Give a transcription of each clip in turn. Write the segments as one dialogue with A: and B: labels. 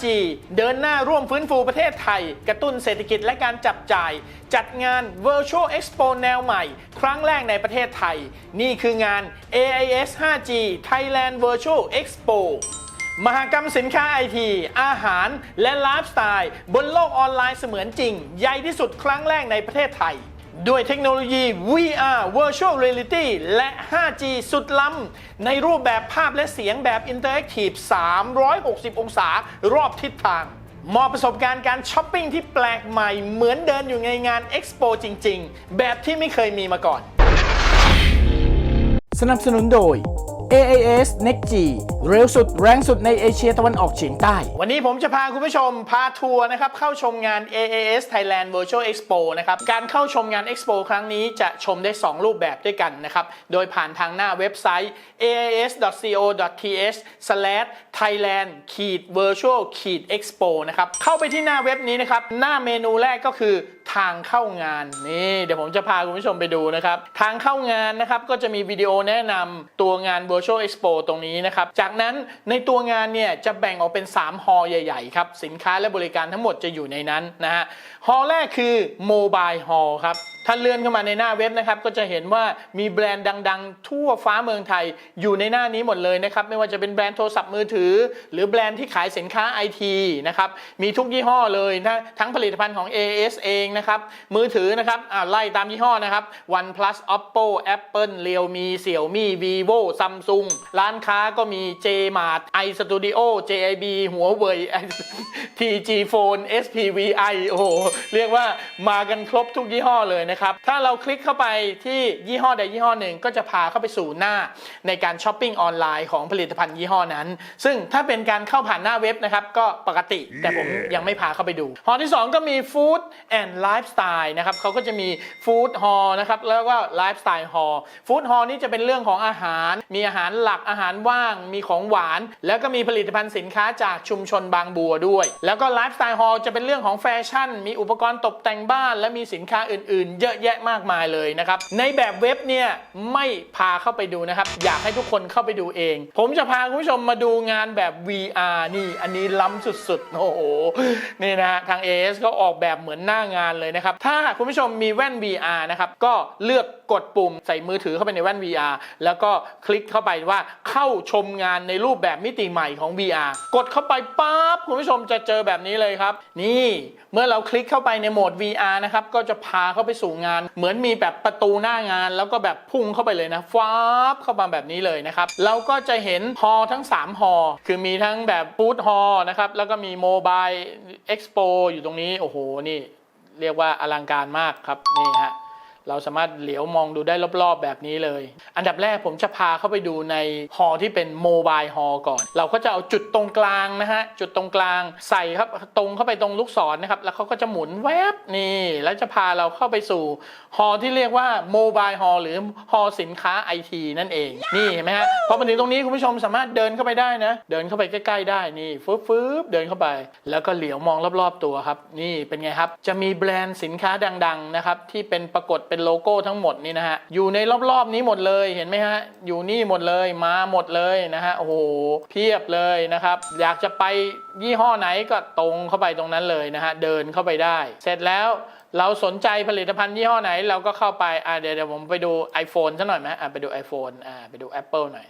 A: 5G เดินหน้าร่วมฟื้นฟูประเทศไทย กระตุ้นเศรษฐกิจและการจับจ่าย จัดงาน Virtual Expo แนวใหม่ ครั้งแรกในประเทศไทย นี่คืองาน AIS 5G Thailand Virtual Expo มหกรรมสินค้าไอที อาหาร และไลฟ์สไตล์ บนโลกออนไลน์เสมือนจริง ใหญ่ที่สุดครั้งแรกในประเทศไทย ด้วยเทคโนโลยี VR Virtual Reality และ 5G สุดล้ำ ในรูปแบบภาพและเสียงแบบ Interactive 360 องศารอบทิศทางมอบประสบการณ์การช้อปปิ้งที่แปลกใหม่เหมือนเดินอยู่ในงาน Expo จริง ๆ แบบที่ไม่เคยมีมาก่อน สนับสนุนโดย AAS Next G เร็วสุดแรงสุดในเอเชียตะวันออกเฉียงใต้ วันนี้ผมจะพาคุณผู้ชมพาทัวร์นะครับเข้าชมงาน AAS Thailand Virtual Expo นะครับการเข้าชมงาน Expo ครั้งนี้จะชมได้ 2 รูปแบบด้วยกันนะครับโดยผ่านทางหน้าเว็บไซต์ aas.co.th/thailand-virtual-expo นะครับเข้าไปที่หน้าเว็บนี้นะครับหน้าเมนูแรกก็คือทางเข้างานนี่เดี๋ยวผมจะพาคุณผู้ชมไปดูนะครับทางเข้างานนะครับก็จะมีวิดีโอแนะนำตัวงาน Virtual Expo ตรงนี้นะครับจากากนั้นในตัวงานเนี่ยจะแบ่งออกเป็น 3 ฮอลล์ใหญ่ๆครับ สินค้าและบริการทั้งหมดจะอยู่ในนั้นนะฮะ ฮอลล์แรกคือโมบายฮอลครับ ถ้าเลื่อนเข้ามาในหน้าเว็บนะครับก็จะเห็นว่ามีแบรนด์ดัง ๆ ทั่วฟ้าเมืองไทยอยู่ในหน้านี้หมดเลยนะครับไม่ว่าจะเป็นแบรนด์โทรศัพท์มือถือ หรือแบรนด์ที่ขายสินค้าไอทีนะครับมีทุกยี่ห้อเลยนะทั้งผลิตภัณฑ์ของ AS เองนะครับมือถือนะครับอ่าไล่ตามยี่ห้อนะครับ OnePlus Oppo Apple Realme Xiaomi Vivo Samsung ร้านค้าก็มี Jmart iStudio JIB หัวเว่ย TG Phone SPVI โอ้โหเรียกว่ามากันครบทุกยี่ห้อเลยนะครับ ถ้าเราคลิกเข้าไปที่ยี่ห้อใดยี่ห้อหนึ่งก็จะพาเข้าไปสู่หน้าในการช้อปปิ้งออนไลน์ของผลิตภัณฑ์ยี่ห้อนั้น ซึ่งถ้าเป็นการเข้าผ่านหน้าเว็บนะครับ ก็ปกติ แต่ผมยังไม่พาเข้าไปดูหอที่ 2 ก็มี Food and Lifestyle นะครับเขาก็จะมี Food Hall นะครับ แล้วก็ Lifestyle Hall Food Hall นี่จะเป็นเรื่องของอาหาร มีอาหารหลักอาหารว่าง มีของหวาน แล้วก็มีผลิตภัณฑ์สินค้าจากชุมชนบางบัวด้วยแล้วก็ Lifestyle Hall จะเป็นเรื่องของแฟชั่น มีอุปกรณ์ตกแต่งบ้าน และมีสินค้าอื่นๆ เยอะแยะมากมายเลยนะครับ ในแบบเว็บเนี่ยไม่พาเข้าไปดูนะครับ อยากให้ทุกคนเข้าไปดูเอง ผมจะพาคุณผู้ชมมาดูงานแบบ VR นี่ อันนี้ล้ำสุดๆ โอ้โห นี่นะฮะทาง AS ก็ออกแบบเหมือนหน้างานเลยนะครับ ถ้าคุณผู้ชมมีแว่น VR นะครับ ก็เลือกกดปุ่มใส่มือถือเข้าไปในแว่น VR แล้วก็คลิกเข้าไปว่าเข้าชมงานในรูปแบบมิติใหม่ของ VR กดเข้าไปปั๊บคุณผู้ชมจะเจอแบบนี้เลยครับ นี่เมื่อเราคลิกเข้าไปในโหมด VR นะครับก็จะพาเข้าไปสู่งาน เหมือนมีแบบประตูหน้างาน แล้วก็แบบพุ่งเข้าไปเลยนะฟ้าบเข้ามาแบบนี้เลยนะครับเราก็จะเห็นฮอร์ทั้ง 3 ฮอร์คือมีทั้งแบบฟู้ดฮอร์นะครับแล้วก็มีโมบายเอ็กซ์โปอยู่ตรงนี้โอ้โหนี่เรียกว่าอลังการมากครับนี่ฮะ เราสามารถเหลียวมองดูได้รอบๆแบบนี้เลย อันดับแรกผมจะพาเข้าไปดูในฮอลที่เป็นโมบายฮอลก่อน เราก็จะเอาจุดตรงกลางนะฮะ จุดตรงกลางใส่ครับตรงเข้าไปตรงลูกศรนะครับ แล้วเขาก็จะหมุนแวบนี่ แล้วจะพาเราเข้าไปสู่ฮอลที่เรียกว่าโมบายฮอลหรือฮอลสินค้าไอทีนั่นเอง นี่เห็นไหมฮะ พอมาถึงตรงนี้คุณผู้ชมสามารถเดินเข้าไปได้นะ เดินเข้าไปใกล้ๆได้นี่ฟึบฟึบเดินเข้าไป แล้วก็เหลียวมองรอบๆตัวครับ นี่เป็นไงครับ จะมีแบรนด์สินค้าดังๆนะครับที่เป็นปรากฏเป็นโลโก้ทั้งหมดนี่นะฮะอยู่ในรอบๆนี้หมดเลยเห็นไหมฮะอยู่นี่หมดเลยมาหมดเลยนะฮะโอ้โหเพียบเลยนะครับ อยากจะไปยี่ห้อไหนก็ตรงเข้าไปตรงนั้นเลยนะฮะเดินเข้าไปได้ เสร็จแล้วเราสนใจผลิตภัณฑ์ยี่ห้อไหน เราก็เข้าไปอ่าเดี๋ยวเดี๋ยวผมไปดู iPhone ซะหน่อยไหมอ่าไปดู iPhone อ่าไปดู Apple หน่อย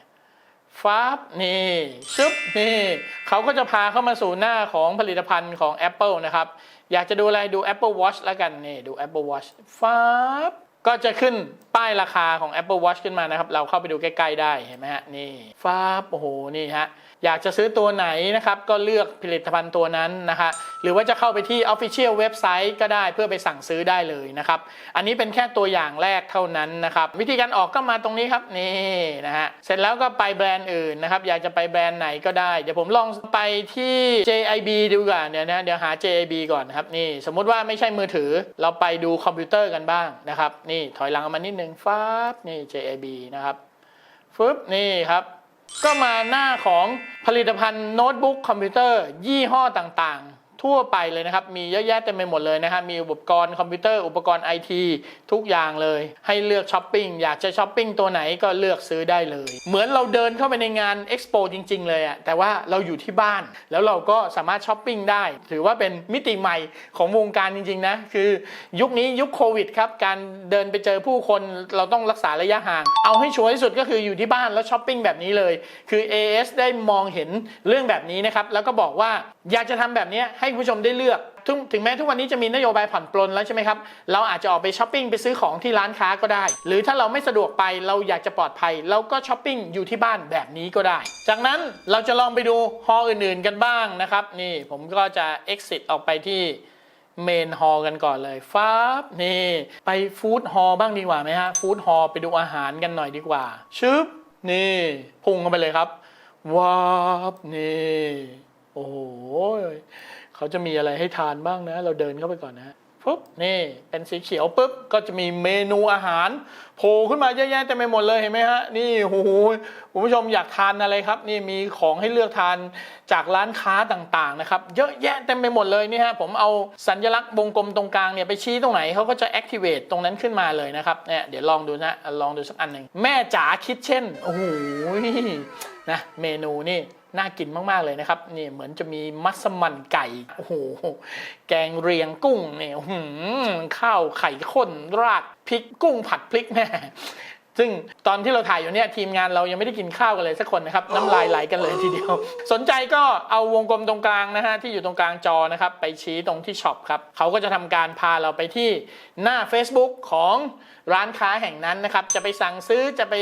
A: ฟับนี่ชึบนี่เขาก็จะพาเข้ามาสู่หน้าของผลิตภัณฑ์ของ Apple นะครับ อยากจะดูอะไรดู Apple Watch แล้วกันนี่ดู Apple Watch ฟับ ก็จะขึ้นป้ายราคาของ Apple Watch ขึ้นมานะครับ เราเข้าไปดูใกล้ ๆ ได้เห็นไหมฮะนี่ฟับโอ้โหนี่ฮะอยากจะซื้อตัวไหนนะครับ ก็เลือกผลิตภัณฑ์ตัวนั้นนะคะ หรือว่าจะเข้าไปที่ Official เว็บไซต์ก็ได้เพื่อไปสั่งซื้อได้เลยนะครับ อันนี้เป็นแค่ตัวอย่างแรกเท่านั้นนะครับ วิธีการออกก็มาตรงนี้ครับนี่นะฮะเสร็จแล้วก็ไปแบรนด์อื่นนะครับ อยากจะไปแบรนด์ไหนก็ได้ เดี๋ยวผมลองไปที่ JIB ดูก่อนเดี๋ยวนะเดี๋ยวหา JIB ก่อนนะครับนี่สมมุติว่าไม่ใช่มือถือเราไปดูคอมพิวเตอร์กันบ้างนะครับนี่ถอยหลังออกมานิดหนึ่งฟ้าบนี่ JIB นะครับฟึบนี่ครับ ก็มาหน้าของผลิตภัณฑ์โน้ตบุ๊กคอมพิวเตอร์ยี่ห้อต่างๆ ทั่วไปเลยนะครับ มีเยอะแยะเต็มไปหมดเลยนะครับมีอุปกรณ์คอมพิวเตอร์ อุปกรณ์ไอทีทุกอย่างเลย ให้เลือกช้อปปิ้ง อยากจะช้อปปิ้งตัวไหนก็เลือกซื้อได้เลย เหมือนเราเดินเข้าไปในงานเอ็กซ์โปจริง ๆ เลยอะแต่ว่าเราอยู่ที่บ้าน แล้วเราก็สามารถช้อปปิ้งได้ ถือว่าเป็นมิติใหม่ของวงการจริง ๆ นะ คือยุคนี้ยุคโควิดครับ การเดินไปเจอผู้คนเราต้องรักษาระยะห่าง เอาให้ชัวร์ที่สุดก็คืออยู่ที่บ้านแล้วช้อปปิ้งแบบนี้เลย คือ AS ได้มองเห็นเรื่องแบบนี้นะครับ แล้วก็บอกว่าอยากจะทำแบบนี้ให้คุณผู้ชมได้เลือกถึงถึงแม้ทุกวันนี้จะมีนโยบายผ่อนปลนแล้วใช่ไหมครับ เราอาจจะออกไปช้อปปิ้งไปซื้อของที่ร้านค้าก็ได้ หรือถ้าเราไม่สะดวกไปเราอยากจะปลอดภัย เราก็ช้อปปิ้งอยู่ที่บ้านแบบนี้ก็ได้ จากนั้นเราจะลองไปดูฮอลล์อื่นๆกันบ้างนะครับ นี่ผมก็จะ exit ออกไปที่เมนฮอลกันก่อนเลยฟ้าบนี่ไปฟู้ดฮอลบ้างดีกว่าไหมฮะฟู้ดฮอลไปดูอาหารกันหน่อยดีกว่าชึบนี่พุ่งเข้าไปเลยครับว้าบนี่ โอ้โหเขาจะมีอะไรให้ทานบ้างนะ เราเดินเข้าไปก่อนนะปุ๊บนี่เป็นสีเขียวปุ๊บก็จะมีเมนูอาหารโผล่ขึ้นมาเยอะแยะเต็มไปหมดเลยเห็นไหมฮะนี่โอ้โหคุณผู้ชมอยากทานอะไรครับ นี่มีของให้เลือกทานจากร้านค้าต่างๆนะครับ เยอะแยะเต็มไปหมดเลยนี่ฮะผมเอาสัญลักษณ์วงกลมตรงกลางเนี่ยไปชี้ตรงไหนเขาก็จะ activate ตรงนั้นขึ้นมาเลยนะครับเนี่ยเดี๋ยวลองดูนะลองดูสักอันหนึ่งแม่จ๋าคิดเช่นโอ้โหนะเมนูนี่น่ากินมากๆเลยนะครับนี่เหมือนจะมีมัสมั่นไก่โอ้โหแกงเรียงกุ้งเนี่ยหือข้าวไข่ข้นราดพริกกุ้งผัดพริกแม่ซึ่งตอนที่เราถ่ายอยู่เนี่ยทีมงานเรายังไม่ได้กินข้าวกันเลยสักคนนะครับน้ำลายไหลกันเลยทีเดียว สนใจก็เอาวงกลมตรงกลางนะฮะที่อยู่ตรงกลางจอนะครับไปชี้ตรงที่ช็อปครับเขาก็จะทำการพาเราไปที่หน้า Facebook ของร้านค้าแห่งนั้นนะครับจะไปสั่งซื้อจะไป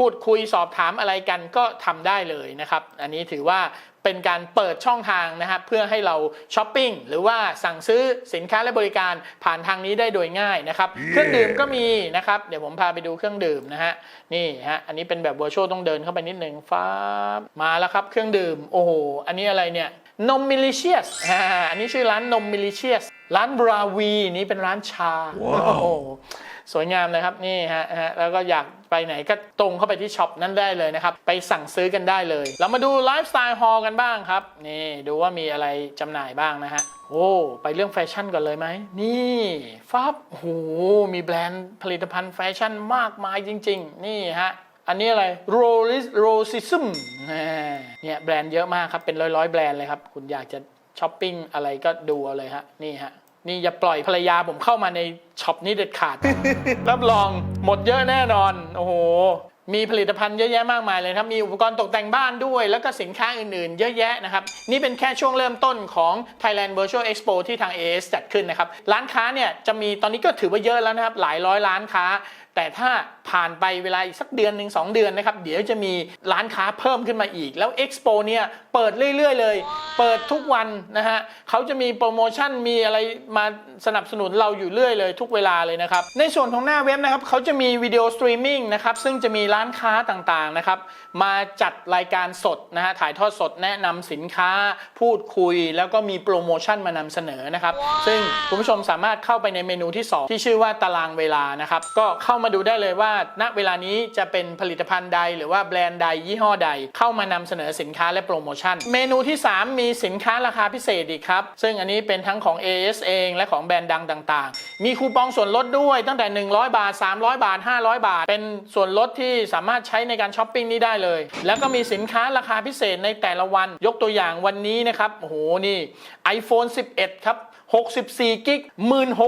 A: พูดคุยสอบถามอะไรกันก็ทำได้เลยนะครับ อันนี้ถือว่าเป็นการเปิดช่องทางนะครับเพื่อให้เราช้อปปิ้งหรือว่าสั่งซื้อสินค้าและบริการผ่านทางนี้ได้โดยง่ายนะครับ เครื่องดื่มก็มีนะครับ เดี๋ยวผมพาไปดูเครื่องดื่มนะฮะนี่ฮะอันนี้เป็นแบบ virtual ต้องเดินเข้าไปนิดนึงฟ้าบมาแล้วครับเครื่องดื่มโอ้โหอันนี้อะไรเนี่ยนมมิลิเชียสอ่าอันนี้ชื่อร้านนมมิลิเชียสร้านบราวีนี่เป็นร้านชาโอ้โห สวยงามเลยครับนี่ฮะฮะแล้วก็อยากไปไหนก็ตรงเข้าไปที่ช็อปนั้นได้เลยนะครับ ไปสั่งซื้อกันได้เลย เรามาดูไลฟ์สไตล์ฮอลกันบ้างครับ นี่ดูว่ามีอะไรจำหน่ายบ้างนะฮะโอ้ไปเรื่องแฟชั่นก่อนเลยไหม นี่ฟับโอ้โหมีแบรนด์ผลิตภัณฑ์แฟชั่นมากมายจริง ๆ นี่ฮะอันนี้อะไรโรลิสโรซิซึมเนี่ยแบรนด์เยอะมากครับ เป็นร้อยๆแบรนด์เลยครับ คุณอยากจะช้อปปิ้งอะไรก็ดูเอาเลยฮะนี่ฮะ นี่อย่าปล่อยภรรยาผมเข้ามาในช็อปนี้เด็ดขาด รับรองหมดเยอะแน่นอน โอ้โห มีผลิตภัณฑ์เยอะแยะมากมายเลยครับ มีอุปกรณ์ตกแต่งบ้านด้วย แล้วก็สินค้าอื่นๆ เยอะแยะนะครับ นี่เป็นแค่ช่วงเริ่มต้นของ Thailand Virtual Expo ที่ทาง AS จัดขึ้นนะครับ ร้านค้าเนี่ยจะมีตอนนี้ก็ถือว่าเยอะแล้วนะครับ หลายร้อยร้านค้าแต่ถ้าผ่านไปเวลาอีกสักเดือนหนึ่งสองเดือนนะครับ เดี๋ยวจะมีร้านค้าเพิ่มขึ้นมาอีก แล้ว Expo เนี่ยเปิดเรื่อย ๆ เลย เปิดทุกวันนะฮะเขาจะมีโปรโมชั่นมีอะไรมาสนับสนุนเราอยู่เรื่อยเลย ทุกเวลาเลยนะครับ ในส่วนของหน้าเว็บนะครับเขาจะมีวิดีโอสตรีมมิ่งนะครับซึ่งจะมีร้านค้าต่างๆนะครับมาจัดรายการสดนะฮะถ่ายทอดสดแนะนำสินค้าพูดคุย แล้วก็มีโปรโมชั่นมานำเสนอนะครับ ซึ่งคุณผู้ชมสามารถเข้าไปในเมนูที่ 2 ที่ชื่อว่าตารางเวลานะครับก็เข้ามาดูได้เลยว่า ณเวลานี้จะเป็นผลิตภัณฑ์ใด หรือว่าแบรนด์ใดยี่ห้อใด เข้ามานำเสนอสินค้าและโปรโมชั่น เมนูที่ 3 มีสินค้าราคาพิเศษอีกครับ ซึ่งอันนี้เป็นทั้งของ AS เองและของแบรนด์ดังต่าง ๆ มีคูปองส่วนลดด้วยตั้งแต่ 100 บาท 300 บาท 500 บาท เป็นส่วนลดที่สามารถใช้ในการช้อปปิ้งนี้ได้เลย แล้วก็มีสินค้าราคาพิเศษในแต่ละวัน ยกตัวอย่างวันนี้นะครับโอ้โหนี่ iPhone 11 ครับ 64 กิก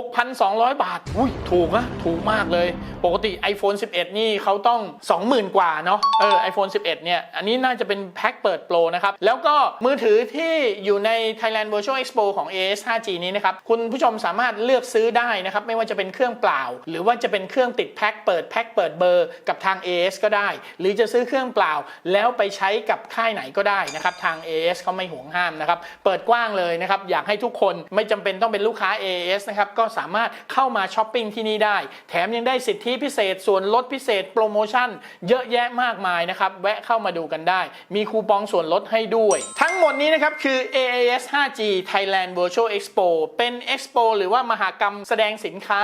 A: 16,200 บาท อุ้ย ถูกนะ ถูกมากเลย ปกติ iPhone 11 นี่เขาต้อง 20,000 กว่าเนาะ เออ iPhone 11 เนี่ย อันนี้น่าจะเป็นแพ็คเปิดโปรนะครับ แล้วก็มือถือที่อยู่ใน Thailand Virtual Expo ของ AS 5G นี้นะครับ คุณผู้ชมสามารถเลือกซื้อได้นะครับ ไม่ว่าจะเป็นเครื่องเปล่า หรือว่าจะเป็นเครื่องติดแพ็คเปิดแพ็คเปิดเบอร์กับทาง AS ก็ได้ หรือจะซื้อเครื่องเปล่า แล้วไปใช้กับค่ายไหนก็ได้นะครับ ทาง AS เขาไม่ห่วงห้ามนะครับ เปิดกว้างเลยนะครับ อยากให้ทุกคนไม่จำเป็นเป็นต้องเป็นลูกค้า AAS นะครับก็สามารถเข้ามาช้อปปิ้งที่นี่ได้ แถมยังได้สิทธิพิเศษ ส่วนลดพิเศษโปรโมชั่น เยอะแยะมากมายนะครับแวะเข้ามาดูกันได้ มีคูปองส่วนลดให้ด้วย ทั้งหมดนี้นะครับคือ AAS 5G Thailand Virtual Expo เป็น Expo หรือว่ามหากรรมแสดงสินค้า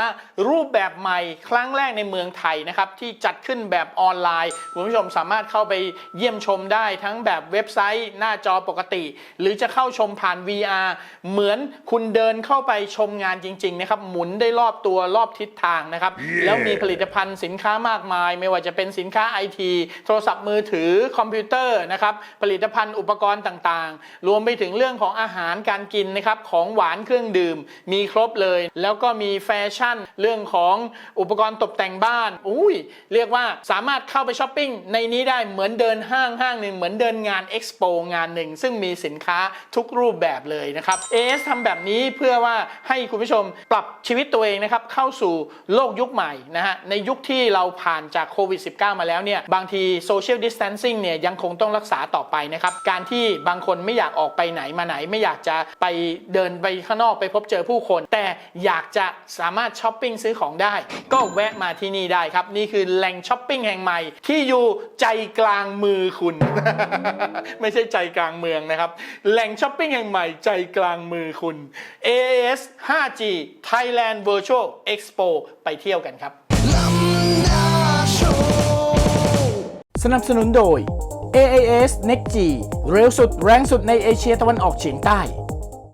A: รูปแบบใหม่ครั้งแรกในเมืองไทยนะครับที่จัดขึ้นแบบออนไลน์คุณผู้ชมสามารถเข้าไปเยี่ยมชมได้ทั้งแบบเว็บไซต์ หน้าจอปกติ หรือจะเข้าชมผ่าน VR เหมือนคุณเดินเข้าไปชมงานจริงๆนะครับหมุนได้รอบตัวรอบทิศทางนะครับแล้วมีผลิตภัณฑ์สินค้ามากมาย ไม่ว่าจะเป็นสินค้าไอทีโทรศัพท์มือถือคอมพิวเตอร์นะครับผลิตภัณฑ์อุปกรณ์ต่างๆ รวมไปถึงเรื่องของอาหารการกินนะครับของหวานเครื่องดื่ม มีครบเลย แล้วก็มีแฟชั่น เรื่องของอุปกรณ์ตกแต่งบ้านอุ้ยเรียกว่าสามารถเข้าไปช้อปปิ้งในนี้ได้เหมือนเดินห้างห้างหนึ่งเหมือนเดินงานเอ็กซ์โปงานหนึ่งซึ่งมีสินค้าทุกรูปแบบเลยนะครับ AS ทำแบบนี้เพื่อว่าให้คุณผู้ชมปรับชีวิตตัวเองนะครับเข้าสู่โลกยุคใหม่นะฮะในยุคที่เราผ่านจากโควิด -19 มาแล้วเนี่ยบางทีโซเชียลดิส a ทนซิ่งเนี่ยยังคงต้องรักษาต่อไปนะครับการที่บางคนไม่อยากออกไปไหนมาไหน ไม่อยากจะไปเดินไปข้างนอกไปพบเจอผู้คน แต่อยากจะสามารถช้อปปิ้งซื้อของได้ ก็แวะมาที่นี่ได้ครับ นี่คือแหล่งช้อปปิ้งแห่งใหม่ ที่อยู่ใจกลางมือคุณ ไม่ใช่ใจกลางเมืองนะครับ แหล่งช้อปปิ้งแห่งใหม่ใจกลางมือคุณ AAS 5G Thailand Virtual Expo ไปเที่ยวกันครับ สนับสนุนโดย AAS Next G เร็วสุดแรงสุดในเอเชียตะวันออกเฉียงใต้